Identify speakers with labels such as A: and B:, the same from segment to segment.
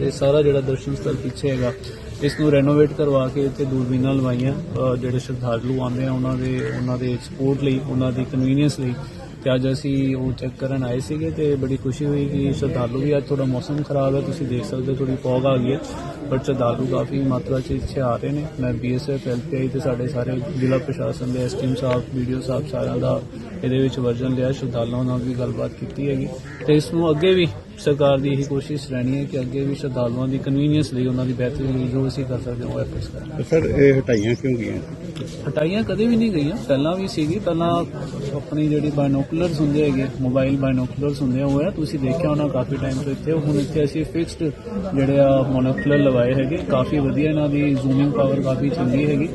A: ਇਹ ਸਾਰਾ ਜਿਹੜਾ ਦਰਸ਼ਨ ਸਥਲ ਪਿੱਛੇ ਹੈਗਾ, ਇਸ ਨੂੰ ਰੈਨੋਵੇਟ ਕਰਵਾ ਕੇ ਇੱਥੇ ਦੂਰਬੀਨਾਂ ਲਵਾਈਆਂ ਜਿਹੜੇ ਸ਼ਰਧਾਲੂ ਆਉਂਦੇ ਆ ਉਹਨਾਂ ਦੇ ਉਹਨਾਂ ਦੇ ਸਪੋਰਟ ਲਈ, ਉਹਨਾਂ ਦੀ ਕਨਵੀਨੀਅੰਸ ਲਈ। ਤੇ ਅੱਜ ਅਸੀਂ ਉਹ ਚੈੱਕ ਕਰਨ ਆਏ ਸੀਗੇ ਤੇ ਬੜੀ ਖੁਸ਼ੀ ਹੋਈ ਕਿ ਸ਼ਰਧਾਲੂ ਵੀ ਅੱਜ ਥੋੜਾ ਮੌਸਮ ਖਰਾਬ ਹੈ, ਤੁਸੀਂ ਦੇਖ ਸਕਦੇ ਹੋ ਥੋੜੀ ਫੌਗ ਆ ਗਈ ਹੈ ਬਟ ਸ਼ਰਧਾਲੂ ਕਾਫੀ ਮਾਤਰਾ 'ਚ ਇੱਥੇ ਆ ਰਹੇ ਨੇ। ਮੈਂ ਬੀਐਸਐਫ ਐਲਪੀਆਈ ਤੇ ਸਾਡੇ ਸਾਰੇ ਜ਼ਿਲ੍ਹਾ ਪ੍ਰਸ਼ਾਸਨ ਦੇ ਐਸਟੀਐਮ ਸਾਹਿਬ ਵੀਡੀਓ ਸਾਹਿਬ ਸਾਰਿਆਂ ਦਾ ਇਹਦੇ ਵਿੱਚ ਵਰਜਨ ਲਿਆ, ਸ਼ਰਧਾਲੂਆਂ ਨਾਲ ਵੀ ਗੱਲਬਾਤ ਕੀਤੀ ਹੈਗੀ। ਤੇ ਇਸ ਨੂੰ ਅੱਗੇ ਵੀ ਸਰਕਾਰ ਦੀ ਇਹੀ ਕੋਸ਼ਿਸ਼ ਰਹਿਣੀ ਹੈ ਕਿ ਅੱਗੇ ਵੀ ਸ਼ਰਧਾਲੂਆਂ ਦੀ ਕਨਵੀਨੀਅੰਸ ਲਈ ਉਹਨਾਂ ਦੀ ਬਿਹਤਰੀ ਲਈ ਜੋ ਅਸੀਂ ਕਰ ਸਕਦੇ ਹਾਂ, ਉਹ ਐਫਰਟਸ ਕਰਾਂਗੇ।
B: ਸਰ, ਇਹ ਹਟਾਈਆਂ ਕਿਉਂ ਗਈਆਂ?
A: ਹਟਾਈਆਂ ਕਦੇ ਵੀ ਨਹੀਂ ਗਈਆਂ। ਪਹਿਲਾਂ ਵੀ ਸੀਗੀ, ਪਹਿਲਾਂ ਆਪਣੀ ਜਿਹੜੀ ਬਾਇਨੋਕੂਲਰਸ ਹੁੰਦੇ ਹੈਗੇ ਮੋਬਾਈਲ ਬਾਇਨੋਕੂਲਰਸ ਹੁੰਦੇ ਆ, ਉਹ ਆ, ਤੁਸੀਂ ਦੇਖਿਆ ਹੋਣਾ ਕਾਫੀ ਟਾਈਮ ਤੋਂ ਇੱਥੇ। ਹੁਣ ਇੱਥੇ ਅਸੀਂ ਫਿਕਸਡ ਜਿਹੜੇ ਆ ਮੋਨੋਕੂਲਰ ਲਵਾਏ ਹੈਗੇ, ਕਾਫੀ ਵਧੀਆ ਇਹਨਾਂ ਦੀ ਜ਼ੂਮਿੰਗ ਪਾਵਰ ਕਾਫੀ ਚੰਗੀ ਹੈਗੀ।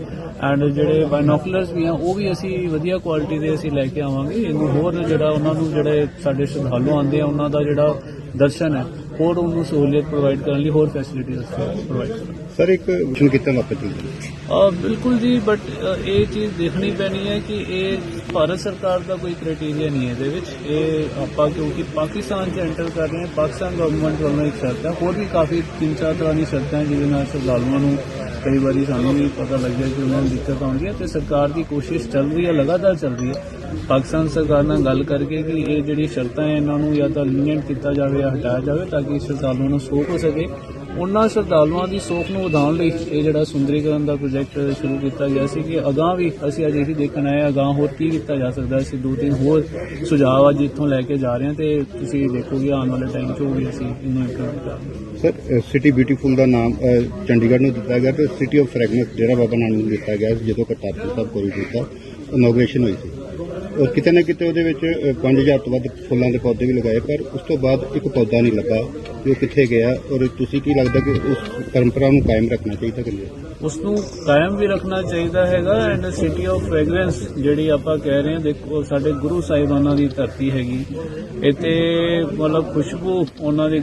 A: ਐਂਡ ਜਿਹੜੇ ਬਾਇਨੋਕੂਲਰਸ ਵੀ ਆ, ਉਹ ਵੀ ਅਸੀਂ ਵਧੀਆ ਕੁਆਲਿਟੀ ਦੇ ਅਸੀਂ ਲੈ ਕੇ ਆਵਾਂਗੇ। ਇਹਨੂੰ ਹੋਰ ਜਿਹੜਾ ਉਹਨਾਂ ਨੂੰ ਜਿਹੜੇ ਸਾਡੇ ਸ਼ਰਧਾਲੂ ਆਉਂਦੇ ਆ, ਉਹਨਾਂ ਦਾ ਜਿਹੜਾ ਦਰਸ਼ਨ ਹੈ। ਹੋਰ ਉਹਨੂੰ ਸਹੂਲੀਅਤ ਪ੍ਰੋਵਾਈਡ ਕਰਨ ਲਈ ਹੋਰ ਫੈਸਿਲਿਟੀਜ਼ ਪ੍ਰੋਵਾਈਡ
B: ਸਰ ਇੱਕ ਵਿਸ਼ਨ ਕੀਤਾ ਵਾਪਸ
A: ਆ ਬਿਲਕੁਲ ਜੀ ਬਟ ਇਹ ਚੀਜ਼ ਦੇਖਣੀ ਪੈਣੀ ਹੈ ਕਿ ਇਹ ਭਾਰਤ ਸਰਕਾਰ ਦਾ ਕੋਈ ਕ੍ਰਾਈਟੇਰੀਆ ਨਹੀਂ ਹੈ ਇਹਦੇ ਵਿੱਚ। ਇਹ ਆਪਾਂ ਕਿਉਂਕਿ ਪਾਕਿਸਤਾਨ 'ਚ ਐਂਟਰ ਕਰ ਰਹੇ ਹਾਂ ਪਾਕਿਸਤਾਨ ਗਵਰਨਮੈਂਟ ਵੱਲੋਂ ਇੱਕ ਸ਼ਰਤ ਹੈ। ਹੋਰ ਵੀ ਕਾਫੀ ਤਿੰਨ ਚਾਰ ਤਰ੍ਹਾਂ ਦੀ ਸ਼ਰਤਾਂ ਜਿਹਦੇ ਨਾਲ ਸ਼ਰਧਾਲੂਆਂ ਨੂੰ ਕਈ ਵਾਰੀ ਸਾਨੂੰ ਵੀ ਪਤਾ ਲੱਗਿਆ ਕਿ ਉਹਨਾਂ ਨੂੰ ਦਿੱਕਤ ਆਉਂਦੀ ਹੈ ਤੇ ਸਰਕਾਰ ਦੀ ਕੋਸ਼ਿਸ਼ ਚੱਲ ਰਹੀ ਹੈ, ਲਗਾਤਾਰ ਚੱਲ ਰਹੀ ਹੈ। ਪਾਕਿਸਤਾਨ ਸਰਕਾਰ ਨਾਲ ਗੱਲ ਕਰਕੇ ਕਿ ਇਹ ਜਿਹੜੀ ਸ਼ਰਤਾਂ ਹੈ, ਇਹਨਾਂ ਨੂੰ ਜਾਂ ਤਾਂ ਲੀਨੀਅੰਟ ਕੀਤਾ ਜਾਵੇ ਜਾਂ ਹਟਾਇਆ ਜਾਵੇ ਤਾਂ ਕਿ ਸ਼ਰਧਾਲੂਆਂ ਨੂੰ ਸੋਖ ਹੋ ਸਕੇ। ਉਹਨਾਂ ਸ਼ਰਧਾਲੂਆਂ ਦੀ ਸੋਖ ਨੂੰ ਵਧਾਉਣ ਲਈ ਇਹ ਜਿਹੜਾ ਸੁੰਦਰੀਕਰਨ ਦਾ ਪ੍ਰੋਜੈਕਟ ਸ਼ੁਰੂ ਕੀਤਾ ਗਿਆ ਸੀ ਕਿ ਅਗਾਂਹ ਵੀ ਅਸੀਂ ਅੱਜ ਇਹੀ ਦੇਖਣ ਆਏ ਹਾਂ, ਅਗਾਂਹ ਹੋਰ ਕੀ ਕੀਤਾ ਜਾ ਸਕਦਾ ਅਸੀਂ ਦੋ ਤਿੰਨ ਹੋਰ ਸੁਝਾਅ ਅੱਜ ਇੱਥੋਂ ਲੈ ਕੇ ਜਾ ਰਹੇ ਹਾਂ ਤੇ ਤੁਸੀਂ ਦੇਖੋਗੇ ਆਉਣ ਵਾਲੇ ਟਾਈਮ 'ਚ ਉਹ ਵੀ ਅਸੀਂ ਇਹਨੂੰ ਇੰਪਲੀਮੈਂਟ ਕਰਾਂਗੇ
B: ਸਰ ਸਿਟੀ ਬਿਊਟੀਫੁਲ ਦਾ ਨਾਮ ਚੰਡੀਗੜ੍ਹ ਨੂੰ ਦਿੱਤਾ ਗਿਆ ਤੇ city of fragrance Dera Baba Nanak ਨੂੰ ਦਿੱਤਾ ਗਿਆ ਸੀ ਜਦੋਂ ਕਰਤਾਰਪੁਰ ਸਾਹਿਬ ਕੋਰੀਡੋਰ ਦਾ ਇਨੋਗ੍ਰੇਸ਼ਨ ਹੋਈ ਸੀ। ਔਰ ਕਿਤੇ ਨਾ ਕਿਤੇ ਉਹਦੇ ਵਿੱਚ ਅ, 5000 ਤੋਂ ਵੱਧ ਫੁੱਲਾਂ ਦੇ ਪੌਦੇ ਵੀ ਲਗਾਏ ਪਰ ਉਸ ਤੋਂ ਬਾਅਦ ਇੱਕ ਪੌਦਾ ਨਹੀਂ ਲੱਗਾ ਵੀ ਉਹ ਕਿੱਥੇ ਗਿਆ ਔਰ ਤੁਸੀਂ ਕੀ ਲੱਗਦਾ ਕਿ ਉਸ ਪਰੰਪਰਾ ਨੂੰ ਕਾਇਮ ਰੱਖਣਾ ਚਾਹੀਦਾ ਕਿ ਨਹੀਂ?
A: ਉਸ ਨੂੰ ਕਾਇਮ ਵੀ ਰੱਖਣਾ ਚਾਹੀਦਾ ਹੈਗਾ ਐਂਡ ਸਿਟੀ ਆਫ ਫ੍ਰੈਗਰੈਂਸ ਜਿਹੜੀ ਆਪਾਂ ਕਹਿ ਰਹੇ ਹਾਂ ਦੇਖੋ ਸਾਡੇ ਗੁਰੂ ਸਾਹਿਬਾਨਾਂ ਦੀ ਧਰਤੀ ਹੈਗੀ। ਇੱਥੇ ਮਤਲਬ ਖੁਸ਼ਬੂ ਉਹਨਾਂ ਦੇ